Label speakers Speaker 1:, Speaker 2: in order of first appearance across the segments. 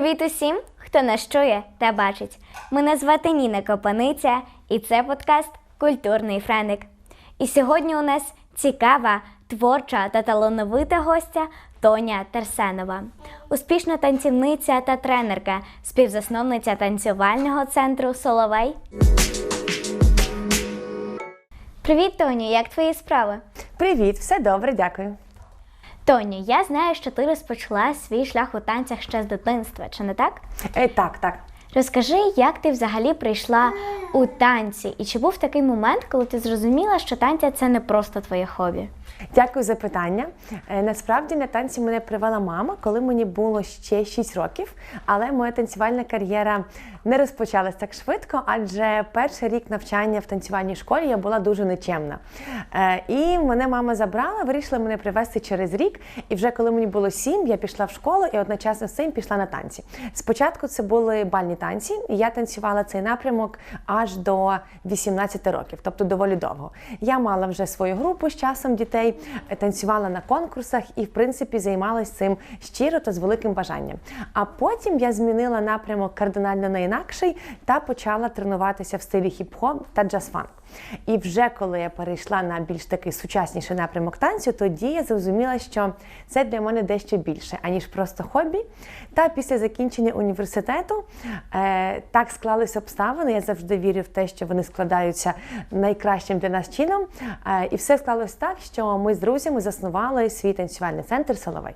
Speaker 1: Привіт усім, хто нас чує та бачить. Мене звати Ніна Копаниця, і це подкаст Культурний Френик. І сьогодні у нас цікава, творча та талановита гостя Тоня Терсенова, успішна танцівниця та тренерка, співзасновниця танцювального центру Соловей. Привіт, Тоню, як твої справи?
Speaker 2: Привіт, все добре, дякую.
Speaker 1: Тоню, я знаю, що ти розпочала свій шлях у танцях ще з дитинства, чи не так?
Speaker 2: Е, так, так.
Speaker 1: Розкажи, як ти взагалі прийшла у танці, і чи був такий момент, коли ти зрозуміла, що танці це не просто твоє хобі?
Speaker 2: Дякую за питання. Е, насправді на танці мене привела мама, коли мені було ще 6 років, але моя танцювальна кар'єра не розпочалась так швидко, адже перший рік навчання в танцювальній школі я була дуже нечемна. Е, і мене мама забрала, вирішила мене привезти через рік. І вже коли мені було 7, я пішла в школу і одночасно з цим пішла на танці. Спочатку це були бальні танці, і я танцювала цей напрямок аж до 18 років, тобто доволі довго. Я мала вже свою групу з часом дітей, танцювала на конкурсах і, в принципі, займалась цим щиро та з великим бажанням. А потім я змінила напрямок кардинально на інакший та почала тренуватися в стилі хіп-хоп та джаз-фанк. І вже коли я перейшла на більш такий сучасніший напрямок танцю, тоді я зрозуміла, що це для мене дещо більше, аніж просто хобі. Та після закінчення університету е, так склалися обставини. Я завжди вірю в те, що вони складаються найкращим для нас чином. Е, і все склалось так, що ми з друзями заснували свій танцювальний центр Соловей.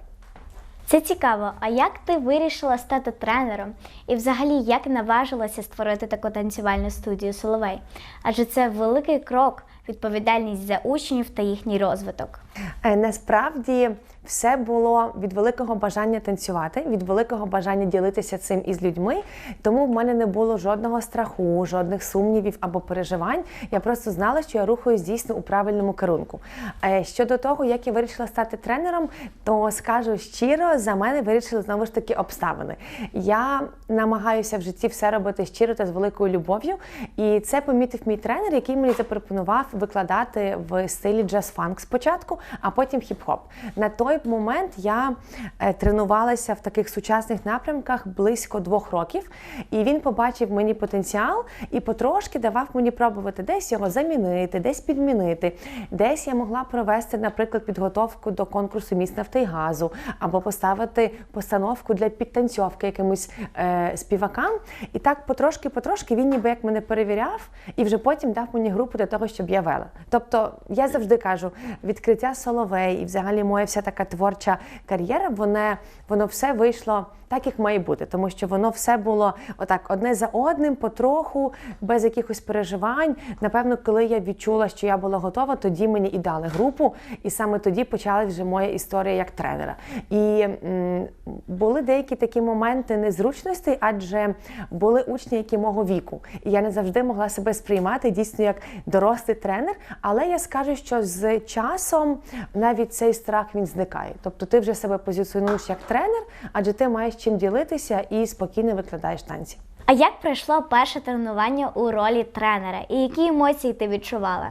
Speaker 1: Це цікаво. А як ти вирішила стати тренером? І взагалі як наважилася створити таку танцювальну студію Соловей? Адже це великий крок, відповідальність за учнів та їхній розвиток.
Speaker 2: Е, Насправді все було від великого бажання танцювати, від великого бажання ділитися цим із людьми. Тому в мене не було жодного страху, жодних сумнівів або переживань. Я просто знала, що я рухаюсь дійсно у правильному керунку. Е, Щодо того, як я вирішила стати тренером, то скажу щиро, за мене вирішили знову ж таки обставини. Я намагаюся в житті все робити щиро та з великою любов'ю. І це помітив мій тренер, який мені запропонував викладати в стилі джаз-фанк спочатку, а потім хіп-хоп. На той момент я е, тренувалася в таких сучасних напрямках близько двох років, і він побачив мені потенціал і потрошки давав мені пробувати десь його замінити, десь підмінити. Десь я могла провести, наприклад, підготовку до конкурсу міст газу, або поставити постановку для підтанцьовки якимось е, співакам. І так потрошки-потрошки він ніби як мене перевіряв, і вже потім дав мені групу для того, щоб я вела. Тобто я завжди кажу, відкриття соловей і взагалі моя вся така творча кар'єра, воно, воно все вийшло так, як має бути, тому що воно все було отак одне за одним, потроху, без якихось переживань. Напевно, коли я відчула, що я була готова, тоді мені і дали групу, і саме тоді почалась вже моя історія як тренера. І м, були деякі такі моменти незручностей, адже були учні, які мого віку, і я не завжди могла себе сприймати дійсно як дорослий тренер. Але я скажу, що з часом навіть цей страх він зникає. Тобто ти вже себе позиціонуєш як тренер, адже ти маєш чим ділитися і спокійно викладаєш танці.
Speaker 1: А як пройшло перше тренування у ролі тренера? І які емоції ти відчувала?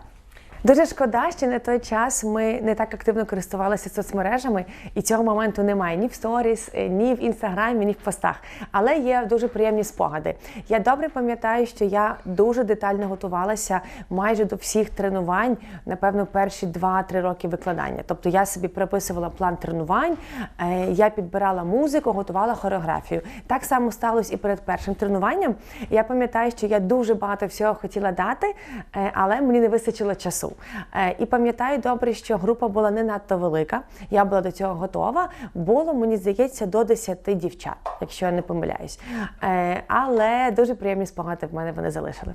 Speaker 2: Дуже шкода, що на той час ми не так активно користувалися соцмережами, і цього моменту немає ні в сторіс, е, ні в інстаграмі, ні в постах. Але є дуже приємні спогади. Я добре пам'ятаю, що я дуже детально готувалася майже до всіх тренувань, напевно, перші 2-3 роки викладання. Тобто я собі приписувала план тренувань, е, я підбирала музику, готувала хореографію. Так само сталося і перед першим тренуванням. Я пам'ятаю, що я дуже багато всього хотіла дати, е, але мені не вистачило часу. Е, І пам'ятаю добре, що група була не надто велика. Я була до цього готова. Було, мені здається, до 10 дівчат, якщо я не помиляюсь. Е, Але дуже приємні спогади в мене вони залишили.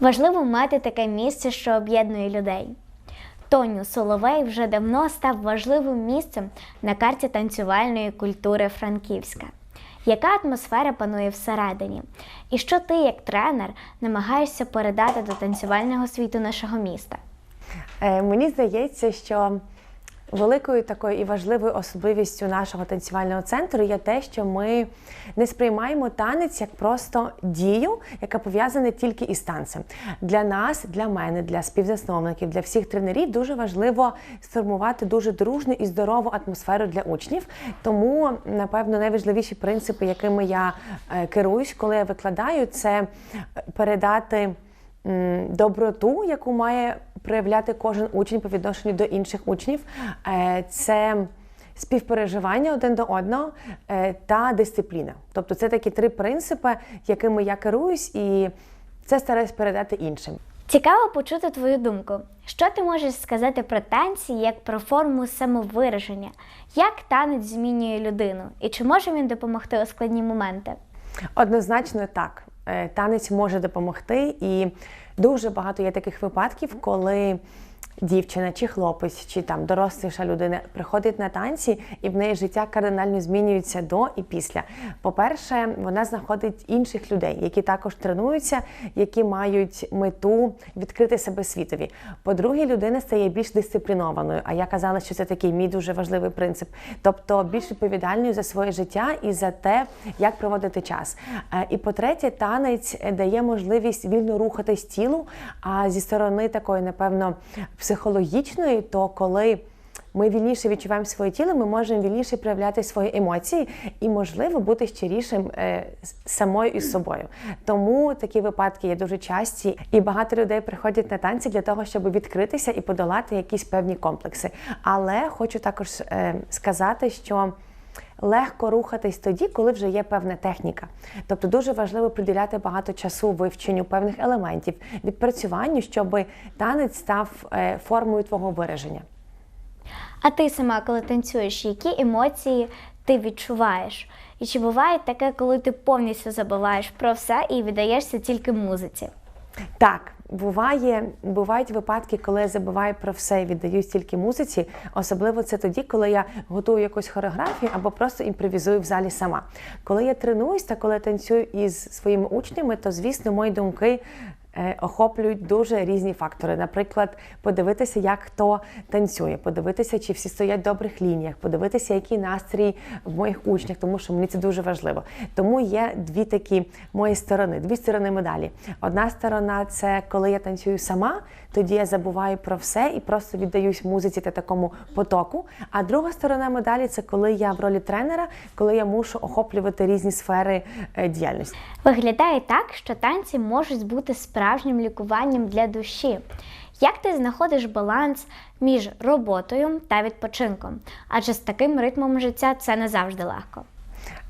Speaker 1: Важливо мати таке місце, що об'єднує людей. Тоню Соловей вже давно став важливим місцем на карті танцювальної культури Франківська. Яка атмосфера панує всередині? І що ти, як тренер, намагаєшся передати до танцювального світу нашого міста?
Speaker 2: Е, Мені здається, що Великою такою і важливою особливістю нашого танцювального центру є те, що ми не сприймаємо танець як просто дію, яка пов'язана тільки із танцем. Для нас, для мене, для співзасновників, для всіх тренерів дуже важливо сформувати дуже дружну і здорову атмосферу для учнів. Тому, напевно, найважливіші принципи, якими я е, керуюсь, коли я викладаю, це передати доброту, яку має проявляти кожен учень по відношенню до інших учнів. Е, Це співпереживання один до одного е, та дисципліна. Тобто це такі три принципи, якими я керуюсь, і це стараюсь передати іншим.
Speaker 1: Цікаво почути твою думку. Що ти можеш сказати про танці як про форму самовираження? Як танець змінює людину? І чи може він допомогти у складні моменти?
Speaker 2: Однозначно так. Е, Танець може допомогти, і дуже багато є таких випадків, коли дівчина чи хлопець, чи там доросліша людина приходить на танці, і в неї життя кардинально змінюється до і після. По-перше, вона знаходить інших людей, які також тренуються, які мають мету відкрити себе світові. По-друге, людина стає більш дисциплінованою. А я казала, що це такий мій дуже важливий принцип. Тобто більш відповідальною за своє життя і за те, як проводити час. Е, І по-третє, танець дає можливість вільно рухатись тілу. А зі сторони такої, напевно, психологічної, то коли ми вільніше відчуваємо своє тіло, ми можемо вільніше проявляти свої емоції і, можливо, бути щирішим е, самою із собою. Тому такі випадки є дуже часті, і багато людей приходять на танці для того, щоб відкритися і подолати якісь певні комплекси. Але хочу також е, сказати, що. Легко рухатись тоді, коли вже є певна техніка. Тобто дуже важливо приділяти багато часу вивченню певних елементів, відпрацюванню, щоб танець став е, формою твого вираження.
Speaker 1: А ти сама, коли танцюєш, які емоції ти відчуваєш? І чи буває таке, коли ти повністю забуваєш про все і віддаєшся тільки музиці?
Speaker 2: Так, буває, бувають випадки, коли я забуваю про все і віддаюсь тільки музиці. Особливо це тоді, коли я готую якусь хореографію або просто імпровізую в залі сама. Коли я тренуюсь та коли я танцюю із своїми учнями, то звісно мої думки. Е, Охоплюють дуже різні фактори. Наприклад, подивитися, як хто танцює, подивитися, чи всі стоять в добрих лініях, подивитися, який настрій в моїх учнях, тому що мені це дуже важливо. Тому є дві такі мої сторони, дві сторони медалі. Одна сторона це коли я танцюю сама, тоді я забуваю про все і просто віддаюсь музиці та такому потоку. А друга сторона медалі це коли я в ролі тренера, коли я мушу охоплювати різні сфери е, діяльності.
Speaker 1: Виглядає так, що танці можуть бути справжнім лікуванням для душі. Як ти знаходиш баланс між роботою та відпочинком? Адже з таким ритмом життя це не завжди легко.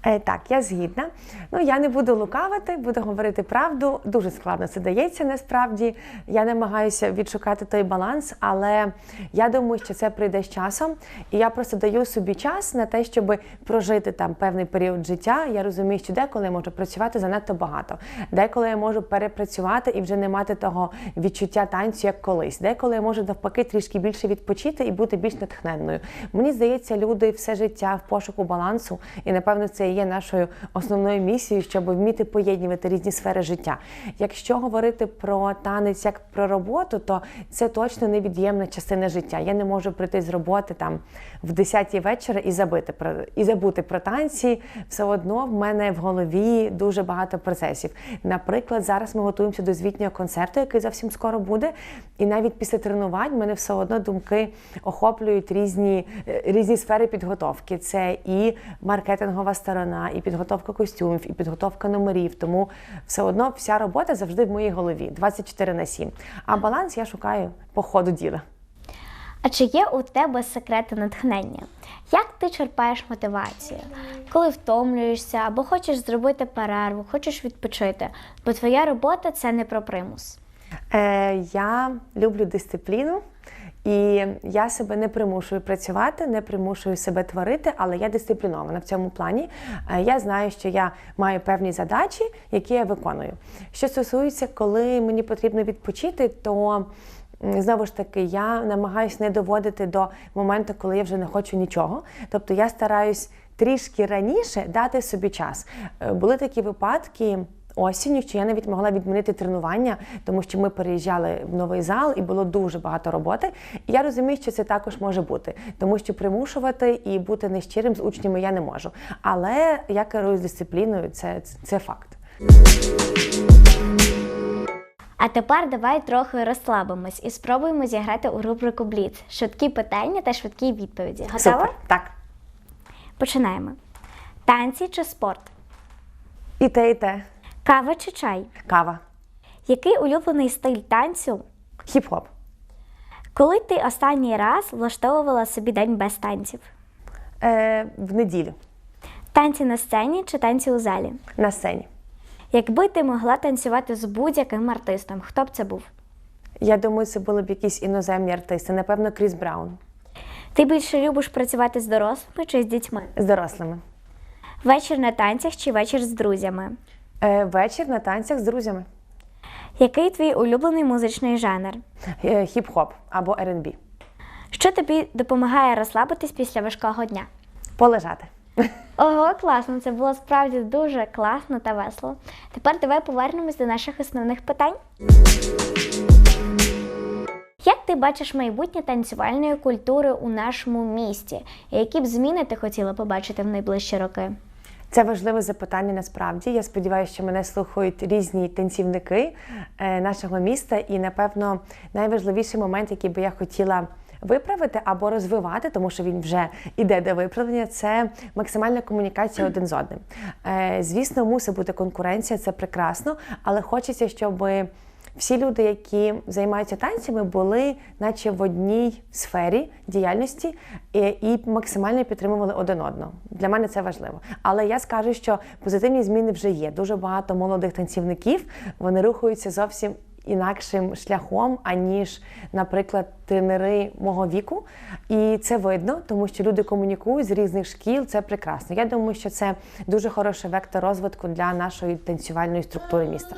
Speaker 2: Е, так, я згідна. Ну я не буду лукавити, буду говорити правду. Дуже складно це дається насправді. Я намагаюся відшукати той баланс, але я думаю, що це прийде з часом. І я просто даю собі час на те, щоб прожити там певний період життя. Я розумію, що деколи я можу працювати занадто багато, деколи я можу перепрацювати і вже не мати того відчуття танцю, як колись. Деколи я можу навпаки трішки більше відпочити і бути більш натхненною. Мені здається, люди все життя в пошуку балансу, і напевно це є нашою основною місією, щоб вміти поєднувати різні сфери життя. Якщо говорити про танець як про роботу, то це точно невід'ємна частина життя. Я не можу прийти з роботи там в 10-й вечора і забити про і забути про танці. Все одно в мене в голові дуже багато процесів. Наприклад, зараз ми готуємося до звітнього концерту, який зовсім скоро буде. І навіть після тренувань мене все одно думки охоплюють різні, е, різні сфери підготовки. Це і маркетингова сторона, і підготовка костюмів, і підготовка номерів. Тому все одно вся робота завжди в моїй голові 24 на 7. А баланс я шукаю по ходу діла.
Speaker 1: А чи є у тебе секрети натхнення? Як ти черпаєш мотивацію? Коли втомлюєшся або хочеш зробити перерву, хочеш відпочити, бо твоя робота це не про примус.
Speaker 2: Е, я люблю дисципліну. І я себе не примушую працювати, не примушую себе творити, але я дисциплінована в цьому плані. Е, Я знаю, що я маю певні задачі, які я виконую. Що стосується, коли мені потрібно відпочити, то знову ж таки я намагаюся не доводити до моменту, коли я вже не хочу нічого. Тобто я стараюсь трішки раніше дати собі час. Е, Були такі випадки. Осінню, що я навіть могла відмінити тренування, тому що ми переїжджали в новий зал і було дуже багато роботи. І я розумію, що це також може бути, тому що примушувати і бути нещирим з учнями я не можу. Але я керуюсь дисципліною, це, це факт.
Speaker 1: А тепер давай трохи розслабимось і спробуємо зіграти у рубрику Бліц. Швидкі питання та швидкі відповіді. Готова?
Speaker 2: Супер. Так.
Speaker 1: Починаємо. Танці чи спорт?
Speaker 2: І те, і те.
Speaker 1: Кава чи чай?
Speaker 2: Кава.
Speaker 1: Який улюблений стиль танцю?
Speaker 2: Хіп-хоп.
Speaker 1: Коли ти останній раз влаштовувала собі день без танців?
Speaker 2: Е, в неділю
Speaker 1: Танці на сцені чи танці у залі?
Speaker 2: на сцені.
Speaker 1: Якби ти могла танцювати з будь-яким артистом, хто б це був?
Speaker 2: Я думаю, це були б якісь іноземні артисти, напевно, Кріс Браун
Speaker 1: Ти більше любиш працювати з дорослими чи з дітьми?
Speaker 2: з дорослими.
Speaker 1: Вечір на танцях чи вечір з друзями?
Speaker 2: Е, вечір на танцях з друзями.
Speaker 1: Який твій улюблений музичний жанр?
Speaker 2: Е, Хіп-хоп або R&B.
Speaker 1: Що тобі допомагає розслабитись після важкого дня?
Speaker 2: Полежати.
Speaker 1: Ого, класно! Це було справді дуже класно та весело. Тепер давай повернемось до наших основних питань. Як ти бачиш майбутнє танцювальної культури у нашому місті? Які б зміни ти хотіла побачити в найближчі роки?
Speaker 2: Це важливе запитання насправді. Я сподіваюся, що мене слухають різні танцівники е, нашого міста. І, напевно, найважливіший момент, який би я хотіла виправити або розвивати, тому що він вже іде до виправлення, це максимальна комунікація один з одним. Е, Звісно, мусить бути конкуренція, це прекрасно, але хочеться, щоб всі люди, які займаються танцями, були наче в одній сфері діяльності і, і максимально підтримували один одного. Для мене це важливо. Але я скажу, що позитивні зміни вже є. Дуже багато молодих танцівників вони рухаються зовсім. Інакшим шляхом, аніж, наприклад, тренери мого віку, і це видно, тому що люди комунікують з різних шкіл. Це прекрасно. Я думаю, що це дуже хороший вектор розвитку для нашої танцювальної структури міста.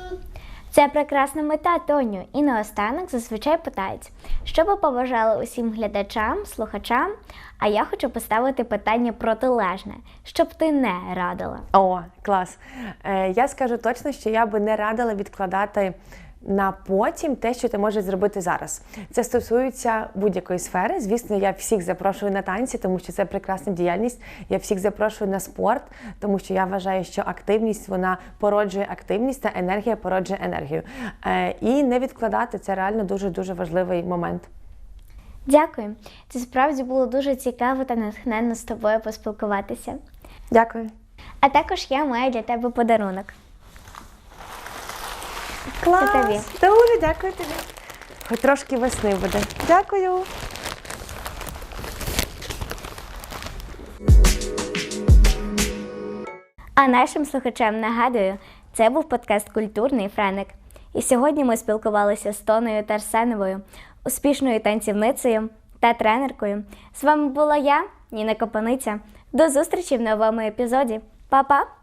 Speaker 1: Це прекрасна мета, Тоню. І наостанок зазвичай питають, що би побажали усім глядачам, слухачам. А я хочу поставити питання протилежне, щоб ти не радила.
Speaker 2: О, клас. Е, я скажу точно, що я би не радила відкладати на потім те, що ти можеш зробити зараз. Це стосується будь-якої сфери. Звісно, я всіх запрошую на танці, тому що це прекрасна діяльність. Я всіх запрошую на спорт, тому що я вважаю, що активність вона породжує активність, та енергія породжує енергію. Е, і не відкладати це реально дуже дуже важливий момент.
Speaker 1: Дякую. Це справді було дуже цікаво та натхненно з тобою поспілкуватися.
Speaker 2: Дякую.
Speaker 1: А також я маю для тебе подарунок.
Speaker 2: Клас!
Speaker 1: Це тобі.
Speaker 2: Дуже дякую тобі. Хоч трошки весни буде. Дякую.
Speaker 1: А нашим слухачам нагадую, це був подкаст Культурний Френик. І сьогодні ми спілкувалися з Тоною Тарсеновою, успішною танцівницею та тренеркою. З вами була я, Ніна Копаниця. До зустрічі в новому епізоді. Па-па!